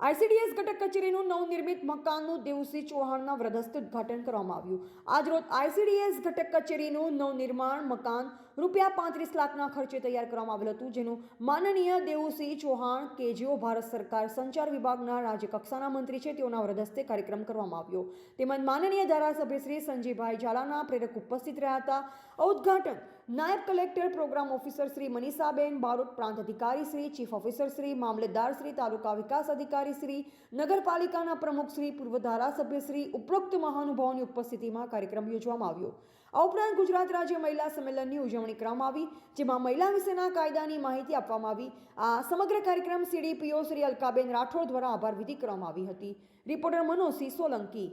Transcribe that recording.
ICDS ઘટક કચેરીનું નવનિર્મિત મકાનનું દેવસિંહ ચૌહાણના વ્રધસ્થ ઉદ્ઘાટન કરવામાં આવ્યું. આજરોજ આઈસીડીએસ ઘટક કચેરીનું નવનિર્માણ મકાન રૂપિયા પાંત્રીસ લાખના ખર્ચે તૈયાર કરવામાં આવેલ હતું, જેનું માનનીય દેવુસિંહ ચૌહાણ કે જેઓ ભારત સરકાર, સંચાર વિભાગના રાજ્યકક્ષાના મંત્રી છે, તેઓના વ્રદસ્તે કાર્યક્રમ કરવામાં આવ્યો. તેમજ માનનીય ધારાસભ્ય શ્રી સંજયભાઈ ઝાલાના પ્રેરક ઉપસ્થિત રહ્યા હતા. ઉદઘાટન નાયબ collector programme officer Shri Manishaben, Barot પ્રાંત અધિકારી શ્રી, ચીફ ઓફિસર શ્રી મામલેદાર શ્રી, તાલુકા વિકાસ અધિકારી શ્રી, નગરપાલિકાના પ્રમુખ શ્રી, પૂર્વ ધારાસભ્ય શ્રી, ઉપરોક્ત મહાનુભાવોની ઉપસ્થિતિમાં કાર્યક્રમ યોજવામાં આવ્યો. આ ઉપરાંત ગુજરાત રાજ્ય મહિલા સંમેલનની ઉજવણી કરવામાં આવી, જેમાં મહિલા વિશેના કાયદાની માહિતી આપવામાં આવી. આ સમગ્ર કાર્યક્રમ સીડીપીઓ શ્રી અલકાબેન રાઠોડ દ્વારા આભાર વિધિ કરવામાં આવી હતી. રિપોર્ટર મનોજસિંહ સોલંકી